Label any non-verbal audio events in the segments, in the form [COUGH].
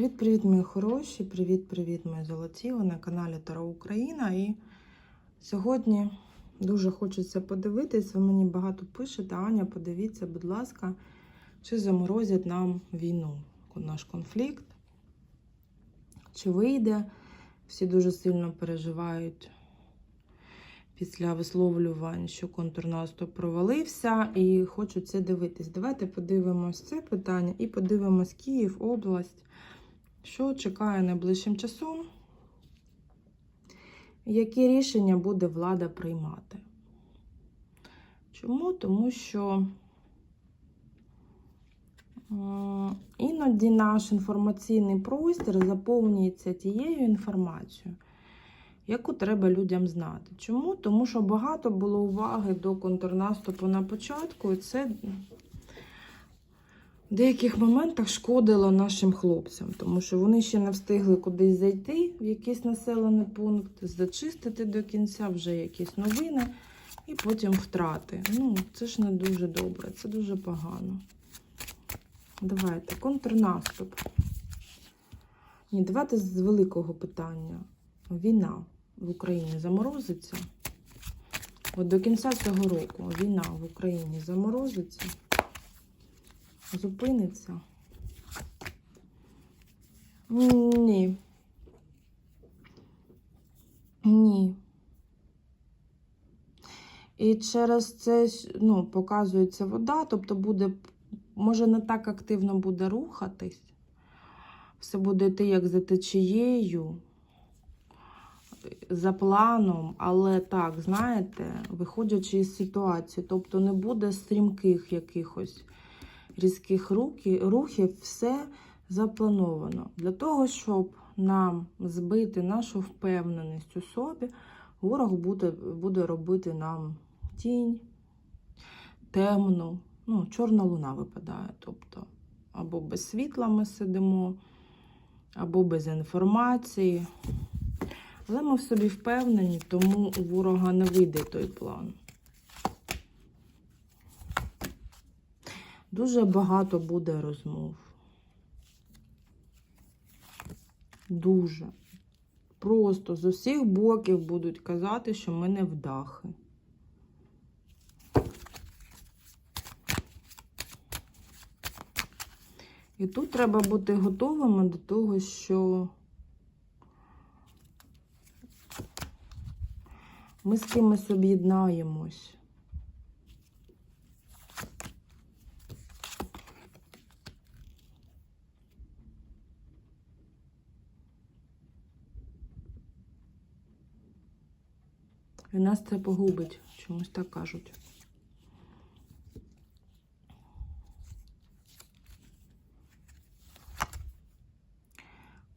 Привіт-привіт, мої хороші! Привіт-привіт, мої золоті! Ви на каналі Таро Україна. І сьогодні дуже хочеться подивитись. Ви мені багато пишете. Аня, подивіться, будь ласка, чи заморозять нам війну, наш конфлікт, чи вийде. Всі дуже сильно переживають після висловлювань, що контрнаступ провалився, і хочуть це дивитись. Давайте подивимось це питання і подивимось Київ, область. Що чекає найближчим часом? Які рішення буде влада приймати? Чому? Тому що іноді наш інформаційний простір заповнюється тією інформацією, яку треба людям знати. Чому? Тому що багато було уваги до контрнаступу на початку, і це в деяких моментах шкодило нашим хлопцям, тому що вони ще не встигли кудись зайти в якийсь населений пункт, зачистити до кінця вже якісь новини і потім втрати. Ну, це ж не дуже добре, це дуже погано. Давайте, контрнаступ. Ні, давайте з великого питання. Війна в Україні заморозиться. От до кінця цього року війна в Україні заморозиться зупиниться? Ні. Ні. І через це ну, показується вода, тобто буде, може, не так активно буде рухатись. Все буде йти як за течією, за планом, але так, знаєте, виходячи із ситуації, тобто не буде стрімких якихось різких рухів, все заплановано. Для того, щоб нам збити нашу впевненість у собі, ворог буде буде робити нам тінь, темну, ну, чорна луна випадає. Тобто, або без світла ми сидимо, або без інформації. Але ми в собі впевнені, тому у ворога не вийде той план. Дуже багато буде розмов. Дуже. Просто з усіх боків будуть казати, що ми не вдахи. І тут треба бути готовими до того, що ми з кимось об'єднаємось. І нас це погубить, чомусь так кажуть.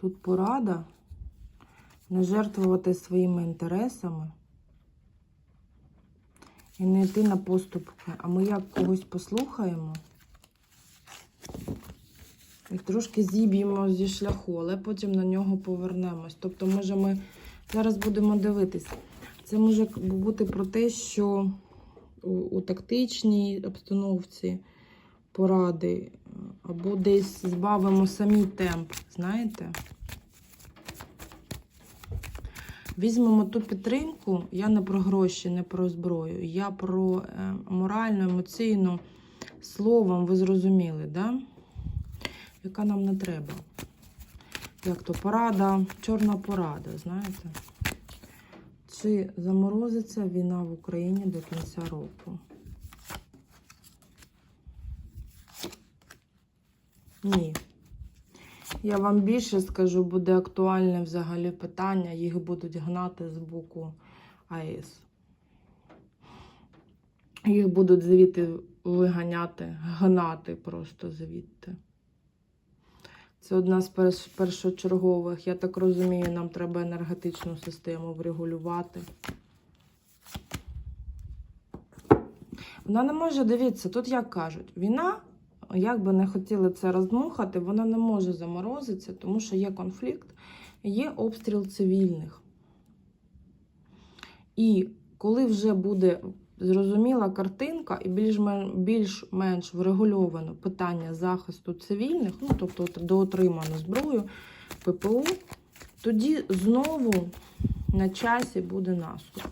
Тут порада не жертвувати своїми інтересами і не йти на поступки. А ми як когось послухаємо і трошки зіб'ємо зі шляху, але потім на нього повернемось. Тобто, може, ми зараз будемо дивитися. Це може бути про те, що у, тактичній обстановці поради, або десь збавимо самі темп, знаєте? Візьмемо ту підтримку, я не про гроші, не про зброю, я про е, моральну, емоційну словом, ви зрозуміли, да? яка нам не треба. Як то порада, чорна порада, знаєте? Чи заморозиться війна в Україні до кінця року? Ні. Я вам більше скажу, буде актуальне взагалі питання, їх будуть гнати з боку АЕС. Їх будуть звідти виганяти, гнати просто звідти. Це одна з першочергових. Я так розумію, нам треба енергетичну систему врегулювати. Вона не може, дивіться, тут як кажуть, війна, як би не хотіли це роздмухати, вона не може заморозитися, тому що є конфлікт, є обстріл цивільних. І коли вже буде зрозуміла картинка і більш-мен- більш-менш врегульовано питання захисту цивільних, ну тобто от доотримано зброю ППО, тоді знову на часі буде наступ.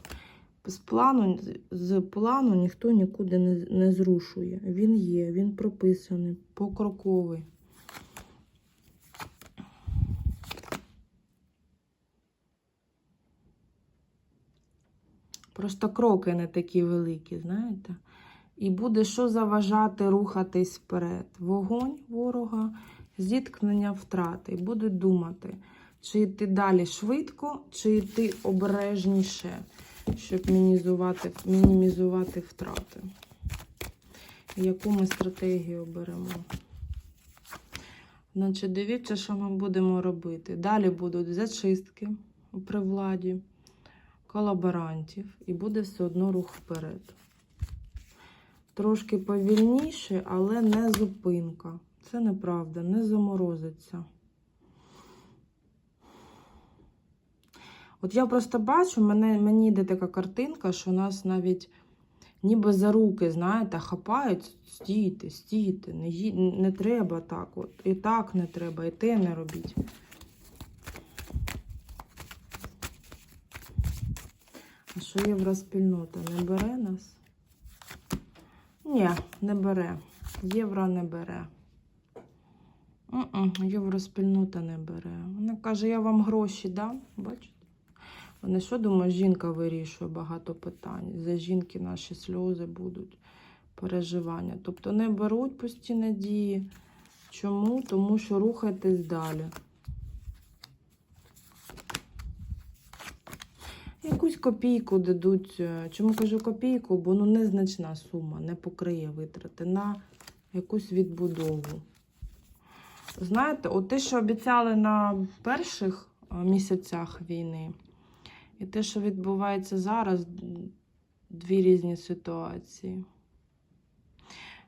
З плану, з плану ніхто нікуди не, не зрушує. Він є, він прописаний, покроковий. Просто кроки не такі великі, знаєте? І буде що заважати рухатись вперед. Вогонь ворога, зіткнення втрати. І будуть думати, чи йти далі швидко, чи йти обережніше, щоб мінімізувати, мінімізувати втрати. Яку ми стратегію беремо? Значить, дивіться, що ми будемо робити. Далі будуть зачистки при владі, колаборантів, і буде все одно рух вперед. Трошки повільніше, але не зупинка. Це неправда, не заморозиться. От я просто бачу, мене, мені йде така картинка, що нас навіть ніби за руки, знаєте, хапають, стійте, стійте, не, не треба так. От. І так не треба, і те не робіть. А що євроспільнота не бере нас? Ні, не бере. Євро не бере. Євроспільнота не бере. Вона каже, я вам гроші дам. Бачите? Вони що думають, жінка вирішує багато питань. За жінки наші сльози будуть, переживання. Тобто не беруть постійні дії. Чому? Тому що рухайтесь далі. Якусь копійку дадуть. е, Чому кажу копійку? Бо ну незначна сума не покриє витрати на якусь відбудову. Знаєте, от те, що обіцяли на перших е, місяцях війни, і те, що відбувається зараз, дві різні ситуації.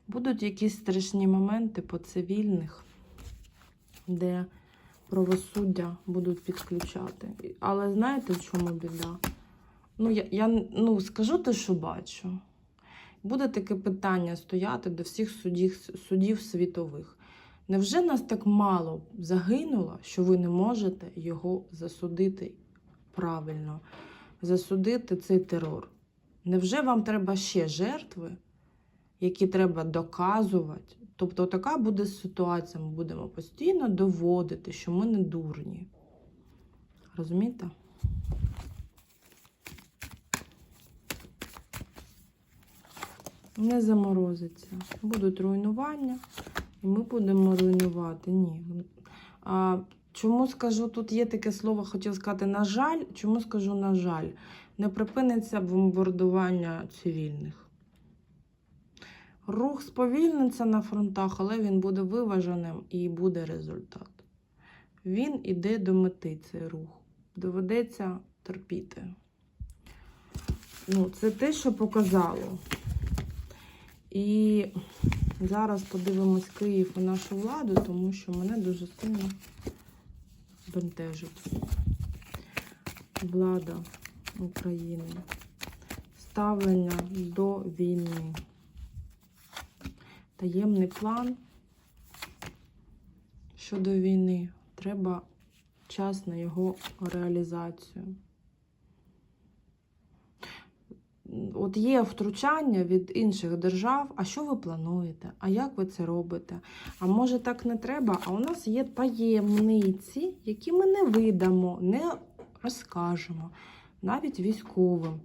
Будуть якісь страшні моменти по цивільних, де правосуддя будуть підключати. Але знаєте, в чому біда? Ну, я, я ну, скажу те, що бачу. Буде таке питання стояти до всіх судів, судів світових. Невже нас так мало загинуло, що ви не можете його засудити правильно, засудити цей терор? Невже вам треба ще жертви, які треба доказувати? Тобто, така буде ситуація. Ми будемо постійно доводити, що ми не дурні. Розумієте? Не заморозиться. Будуть руйнування, і ми будемо руйнувати. Ні. А, чому скажу, тут є таке слово, хотів сказати, на жаль. Чому скажу, на жаль, не припиниться бомбардування цивільних. Рух сповільниться на фронтах, але він буде виваженим і буде результат. Він іде до мети цей рух. Доведеться терпіти. Ну, це те, що показало. І зараз подивимось Київ і нашу владу, тому що мене дуже сильно бентежить. Влада України. Ставлення до війни. Таємний план щодо війни. Треба час на його реалізацію. От є втручання від інших держав, а що ви плануєте? А як ви це робите? А може так не треба? А у нас є таємниці, які ми не видамо, не розкажемо, навіть військовим,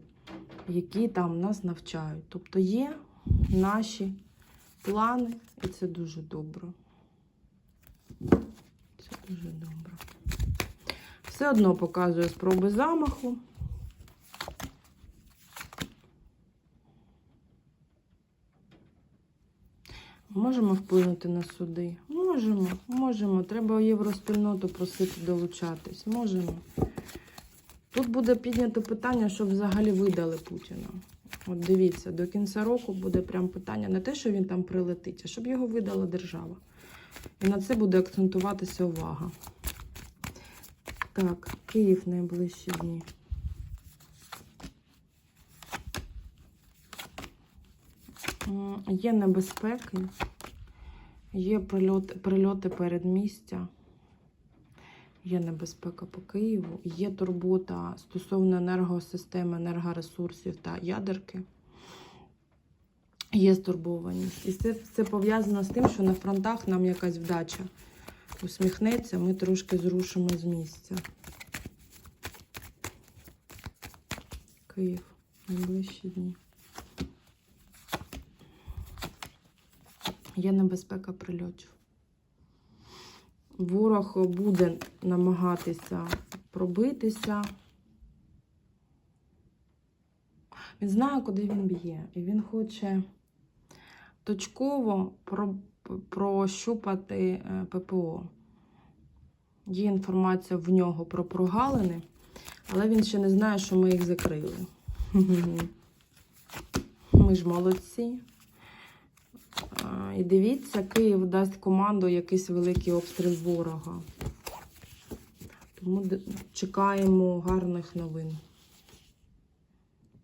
які там нас навчають. Тобто є наші плани, і це дуже добре. Це дуже добре. Все одно показує спроби замаху. Можемо вплинути на суди? Можемо, можемо. Треба євроспільноту просити долучатись. Можемо. Тут буде піднято питання, щоб взагалі видали Путіна. От дивіться, до кінця року буде прям питання не те, що він там прилетить, а щоб його видала держава. І на це буде акцентуватися увага. Так, Київ найближчі дні. Є небезпеки, є прильоти, прильоти передмістя, є небезпека по Києву, є турбота стосовно енергосистеми, енергоресурсів та ядерки. Є стурбованість. І це, це пов'язано з тим, що на фронтах нам якась вдача усміхнеться, ми трошки зрушимо з місця. Київ. Найближчі дні. Є небезпека прильотів. Ворог буде намагатися пробитися. Він знає, куди він б'є. І він хоче точково про- прощупати е, ППО. Є інформація в нього про прогалини, але він ще не знає, що ми їх закрили. [LAUGHS] Ми ж молодці. І дивіться, Київ дасть команду якийсь великий обстріл ворога. Тому чекаємо гарних новин.